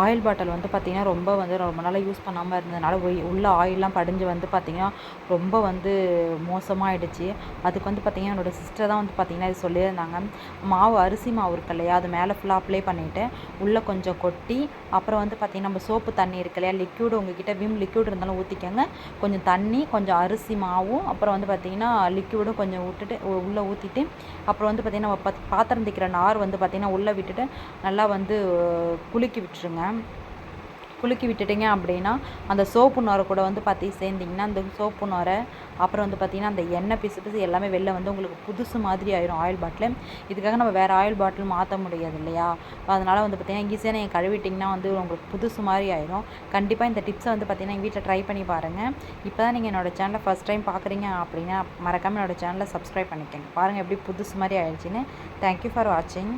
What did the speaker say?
Oil பாட்டில் வந்து பார்த்திங்கன்னா ரொம்ப வந்து ரொம்ப நாளாக யூஸ் பண்ணாமல் இருந்ததுனால உள்ள ஆயிலெலாம் படிஞ்சு வந்து பார்த்திங்கன்னா ரொம்ப வந்து மோசமாகிடுச்சு அதுக்கு வந்து பார்த்திங்கன்னா என்னோடய சிஸ்டர் தான் வந்து பார்த்திங்கன்னா இது சொல்லியிருந்தாங்க. மாவு அரிசி மாவு இருக்கு இல்லையா அது மேலே ஃபுல்லாக அப்ளை பண்ணிவிட்டு உள்ளே கொஞ்சம் கொட்டி அப்புறம் வந்து பார்த்திங்கன்னா நம்ம சோப்பு தண்ணி இருக்கு இல்லையா லிக்யூடு உங்ககிட்ட விம் லிக்யூடு இருந்தாலும் ஊற்றிக்கோங்க கொஞ்சம் தண்ணி கொஞ்சம் அரிசி மாவும் அப்புறம் வந்து பார்த்திங்கன்னா லிக்யூடும் கொஞ்சம் விட்டுட்டு உள்ளே ஊற்றிட்டு அப்புறம் வந்து பார்த்திங்கன்னா நம்ம பாத்திரம் தைக்கிற நார் வந்து பார்த்திங்கன்னா உள்ளே விட்டுட்டு நல்லா வந்து குலுக்கி விட்டுருங்க. குலுக்கி விட்டுட்டீங்க அப்படின்னா அந்த சோப்பு நுரை கூட வந்து பார்த்தி சேர்ந்திங்கன்னா அந்த சோப்பு நுரை அப்புறம் வந்து பார்த்திங்கன்னா அந்த எண்ணெய் பிசு பிசு எல்லாமே வெளில வந்து உங்களுக்கு புதுசு மாதிரி ஆயிரும் ஆயில் பாட்டில் இதுக்காக நம்ம வேறு ஆயில் பாட்டில் மாற்ற முடியாது இல்லையா? அதனால் வந்து பார்த்திங்கன்னா ஈஸியாக நீங்கள் கழுவிட்டிங்கன்னா வந்து உங்களுக்கு புதுசு மாதிரி ஆயிரும். கண்டிப்பாக இந்த டிப்ஸை வந்து பார்த்திங்கன்னா எங்கள் வீட்டில் ட்ரை பண்ணி பாருங்கள் இப்போ தான் நீங்கள் என்னோடய சேனலை ஃபஸ்ட் டைம் பார்க்குறீங்க அப்படின்னா மறக்காமல் என்னோடய சேனலை சப்ஸ்கிரைப் பண்ணிக்கோங்க. பாருங்கள் எப்படி புதுசு மாதிரி ஆயிடுச்சுன்னு. தேங்க்யூ ஃபார் வாட்சிங்